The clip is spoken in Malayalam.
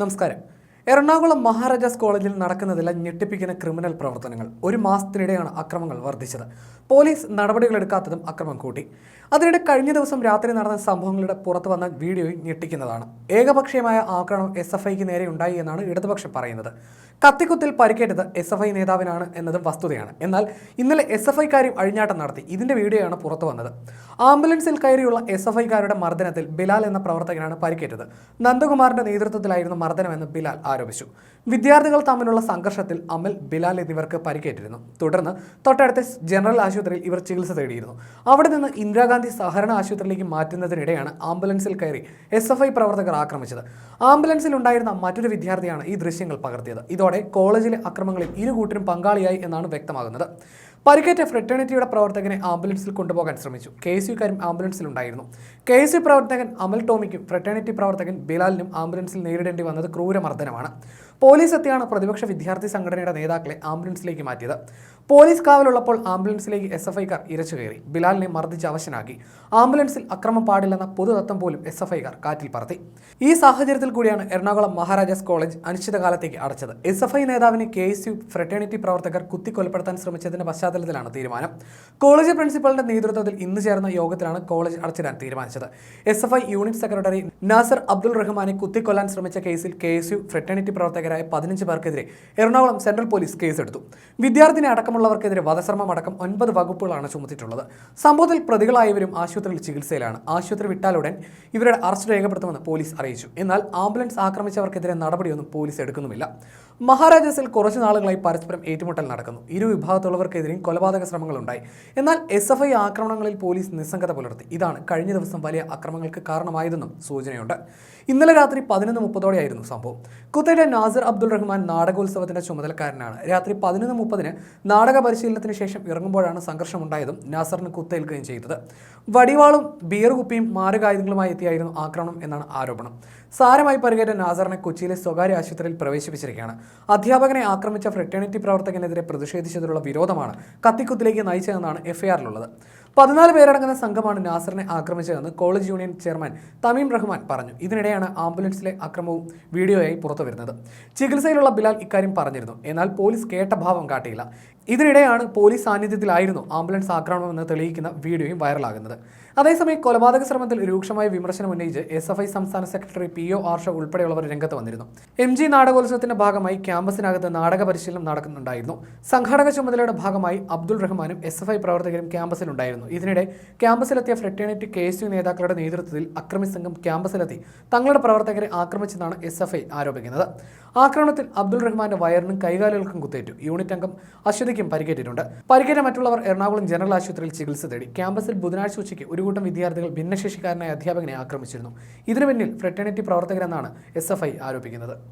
നമസ്കാരം. എറണാകുളം മഹാരാജാസ് കോളേജിൽ നടക്കുന്നതില്ല ഞെട്ടിപ്പിക്കുന്ന ക്രിമിനൽ പ്രവർത്തനങ്ങൾ. ഒരു മാസത്തിനിടെയാണ് അക്രമങ്ങൾ വർദ്ധിച്ചത്. പോലീസ് നടപടികളെടുക്കാത്തതും അക്രമം കൂട്ടി. അതിനിടെ കഴിഞ്ഞ ദിവസം രാത്രി നടന്ന സംഭവങ്ങളുടെ പുറത്തു വന്ന വീഡിയോയും ഞെട്ടിക്കുന്നതാണ്. ഏകപക്ഷീയമായ ആക്രമണം എസ് എഫ് ഐക്ക് നേരെ ഉണ്ടായി എന്നാണ് ഇടതുപക്ഷം പറയുന്നത്. കത്തിക്കുത്തിൽ പരിക്കേറ്റത് എസ് എഫ് ഐ നേതാവിനാണ് എന്നതും വസ്തുതയാണ്. എന്നാൽ ഇന്നലെ എസ് എഫ് ഐക്കാരും അഴിഞ്ഞാട്ടം നടത്തി. ഇതിന്റെ വീഡിയോയാണ് പുറത്തു വന്നത്. ആംബുലൻസിൽ കയറിയുള്ള എസ് എഫ് ഐക്കാരുടെ മർദ്ദനത്തിൽ ബിലാൽ എന്ന പ്രവർത്തകനാണ് പരിക്കേറ്റത്. നന്ദകുമാറിന്റെ നേതൃത്വത്തിലായിരുന്നു മർദ്ദനമെന്ന് ബിലാൽ ആരോപിച്ചു. വിദ്യാർത്ഥികൾ തമ്മിലുള്ള സംഘർഷത്തിൽ അമൽ ബിലാൽ എന്നിവർക്ക് പരിക്കേറ്റിരുന്നു. തുടർന്ന് തൊട്ടടുത്ത ജനറൽ ആശുപത്രിയിൽ ഇവർ ചികിത്സ തേടിയിരുന്നു. അവിടെ നിന്ന് ഇന്ദിരാഗാന്ധി സഹകരണ ആശുപത്രിയിലേക്ക് മാറ്റുന്നതിനിടെയാണ് ആംബുലൻസിൽ കയറി എസ് എഫ് ഐ പ്രവർത്തകർ ആക്രമിച്ചത്. ആംബുലൻസിൽ ഉണ്ടായിരുന്ന മറ്റൊരു വിദ്യാർത്ഥിയാണ് ഈ ദൃശ്യങ്ങൾ പകർത്തിയത്. ഇതോടെ കോളേജിലെ അക്രമങ്ങളിൽ ഇരു കൂട്ടരും പങ്കാളിയായി എന്നാണ് വ്യക്തമാകുന്നത്. പരിക്കേറ്റ ഫ്രറ്റേണിറ്റിയുടെ പ്രവർത്തകനെ ആംബുലൻസിൽ കൊണ്ടുപോകാൻ ശ്രമിച്ചു. കെ എസ് യുക്കാരും ആംബുലൻസിലുണ്ടായിരുന്നു കെ എസ് യു പ്രവർത്തകൻ അമൽ ടോമിക്കും ഫ്രറ്റേണിറ്റി പ്രവർത്തകൻ ബിലാലിനും ആംബുലൻസിൽ നേരിടേണ്ടി വന്നത് ക്രൂരമർദ്ദനമാണ്. agora. പോലീസ് എത്തിയാണ് പ്രതിപക്ഷ വിദ്യാർത്ഥി സംഘടനയുടെ നേതാക്കളെ ആംബുലൻസിലേക്ക് മാറ്റിയത്. പോലീസ് കാവലുള്ളപ്പോൾ ആംബുലൻസിലേക്ക് എസ് എഫ് ഐക്കാർ ഇരച്ചു കയറി. ബിലാലിനെ മർദ്ദിച്ച് അവശനാക്കി. ആംബുലൻസിൽ അക്രമം പാടില്ലെന്ന പൊതുതത്വം പോലും എസ് എഫ് ഐക്കാർ കാറ്റിൽ പറത്തി. ഈ സാഹചര്യത്തിൽ കൂടിയാണ് എറണാകുളം മഹാരാജാസ് കോളേജ് അനിശ്ചിതകാലത്തേക്ക് അടച്ചത്. എസ് എഫ് ഐ നേതാവിനെ കെ എസ് യു ഫ്രറ്റേണിറ്റി പ്രവർത്തകർ കുത്തിക്കൊലപ്പെടുത്താൻ ശ്രമിച്ചതിന്റെ പശ്ചാത്തലത്തിലാണ് തീരുമാനം. കോളേജ് പ്രിൻസിപ്പലിന്റെ നേതൃത്വത്തിൽ ഇന്ന് ചേർന്ന യോഗത്തിലാണ് കോളേജ് അടച്ചിടാൻ തീരുമാനിച്ചത്. S F I unit secretary Nasar Abdul റഹ്മാനെ കുത്തിക്കൊല്ലാൻ ശ്രമിച്ച കേസിൽ കെ എസ് യു ഫ്രറ്റേണിറ്റി പ്രവർത്തകരായ പതിനഞ്ച് പേർക്കെതിരെ എറണാകുളം സെൻട്രൽ പോലീസ് കേസെടുത്തു. വിദ്യാർത്ഥിനി അടക്കമുള്ളവർക്കെതിരെ വധശ്രമം അടക്കം ഒൻപത് വകുപ്പുകളാണ് ചുമത്തിയിട്ടുള്ളത്. സംഭവത്തിൽ പ്രതികളായവരും ആശുപത്രിയിൽ ചികിത്സയിലാണ്. ആശുപത്രി വിട്ടാലുടൻ ഇവരുടെ അറസ്റ്റ് രേഖപ്പെടുത്തുമെന്ന് പോലീസ് അറിയിച്ചു. എന്നാൽ ആംബുലൻസ് ആക്രമിച്ചവർക്കെതിരെ നടപടിയൊന്നും പോലീസ് എടുക്കുന്നുമില്ല. മഹാരാജാസിൽ കുറച്ചു നാളുകളായി പരസ്പരം ഏറ്റുമുട്ടൽ നടക്കുന്നു. ഇരു വിഭാഗത്തുള്ളവർക്കെതിരെയും കൊലപാതക ശ്രമങ്ങളുണ്ടായി. എന്നാൽ എസ് എഫ് ഐ ആക്രമണങ്ങളിൽ പോലീസ് നിസ്സംഗത പുലർത്തി. ഇതാണ് കഴിഞ്ഞ ദിവസം വലിയ അക്രമങ്ങൾക്ക് കാരണമായതെന്നും സൂചനയുണ്ട്. ഇന്നലെ രാത്രി പതിനൊന്ന് മുപ്പതോടെയായിരുന്നു സംഭവം. കുത്തയുടെ നാസിർ അബ്ദുൾ റഹ്മാൻ നാടകോത്സവത്തിന്റെ ചുമതലക്കാരനാണ്. രാത്രി പതിനൊന്ന് മുപ്പതിന് നാടക പരിശീലനത്തിന് ശേഷം ഇറങ്ങുമ്പോഴാണ് സംഘർഷമുണ്ടായതും നാസറിന് കുത്തേൽക്കുകയും ചെയ്തത്. വടിവാളും ബിയർ കുപ്പിയും മാരകായുധങ്ങളുമായി എത്തിയായിരുന്നു ആക്രമണം എന്നാണ് ആരോപണം. സാരമായി പരിക്കേറ്റ നാസറിനെ കൊച്ചിയിലെ സ്വകാര്യ ആശുപത്രിയിൽ പ്രവേശിപ്പിച്ചിരിക്കുകയാണ്. അധ്യാപകനെ ആക്രമിച്ച ഫ്രറ്റേണിറ്റി പ്രവർത്തകനെതിരെ പ്രതിഷേധിച്ചതിലുള്ള വിരോധമാണ് കത്തിക്കുത്തിലേക്ക് നയിച്ചതെന്നാണ് എഫ്ഐആറിലുള്ളത്. പതിനാല് പേരടങ്ങുന്ന സംഘമാണ് നാസറിനെ ആക്രമിച്ചതെന്ന് college union chairman Thameem Rahman പറഞ്ഞു. ഇതിനിടെയാണ് ആംബുലൻസിലെ അക്രമവും വീഡിയോയായി പുറത്തു വരുന്നത് ചികിത്സയിലുള്ള ബിലാൽ ഇക്കാര്യം പറഞ്ഞിരുന്നു. എന്നാൽ പോലീസ് കേട്ട ഭാവം കാട്ടിയില്ല. ഇതിനിടെയാണ് പോലീസ് സാന്നിധ്യത്തിലായിരുന്നു ആംബുലൻസ് ആക്രമണമെന്ന് തെളിയിക്കുന്ന വീഡിയോയും വൈറലാകുന്നത്. അതേസമയം കൊലപാതക ശ്രമത്തിൽ രൂക്ഷമായ വിമർശനം ഉന്നയിച്ച് എസ് എഫ് ഐ സംസ്ഥാന സെക്രട്ടറി പി ഒ ആർഷ ഉൾപ്പെടെയുള്ളവർ രംഗത്ത് വന്നിരുന്നു. എം ജി നാടകോത്സവത്തിന്റെ ഭാഗമായി ക്യാമ്പസിനകത്ത് നാടക പരിശീലനം നടക്കുന്നുണ്ടായിരുന്നു. സംഘാടക ചുമതലയുടെ ഭാഗമായി അബ്ദുൾ റഹ്മാനും എസ് എഫ് ഐ പ്രവർത്തകരും ക്യാമ്പസിലുണ്ടായിരുന്നു. ഇതിനിടെ ക്യാമ്പസിലെത്തിയ ഫ്രറ്റേണിറ്റി കെ എസ് യു നേതാക്കളുടെ നേതൃത്വത്തിൽ അക്രമി സംഘം ക്യാമ്പസിലെത്തി തങ്ങളുടെ പ്രവർത്തകരെ ആക്രമിച്ചെന്നാണ് എസ് എഫ് ഐ ആരോപിക്കുന്നത്. ആക്രമണത്തിൽ അബ്ദുൾ റഹ്മാന്റെ വയറിനും കൈകാലുകൾക്കും കുത്തേറ്റു. യൂണിറ്റ് അംഗം അശ്വതിക്കും പരിക്കേറ്റിട്ടുണ്ട്. പരിക്കേറ്റ മറ്റുള്ളവർ എറണാകുളം ജനറൽ ആശുപത്രിയിൽ ചികിത്സ തേടി. ക്യാമ്പസിൽ ബുധനാഴ്ച ഉച്ചയ്ക്ക് ഒരു കൂട്ടം വിദ്യാർത്ഥികൾ ഭിന്നശേഷിക്കാരനായ അധ്യാപകനെ ആക്രമിച്ചിരുന്നു. ഇതിനു പിന്നിൽ ഫ്രട്ടേണിറ്റി പ്രവർത്തകരെന്നാണ് എസ് ആരോപിക്കുന്നത്.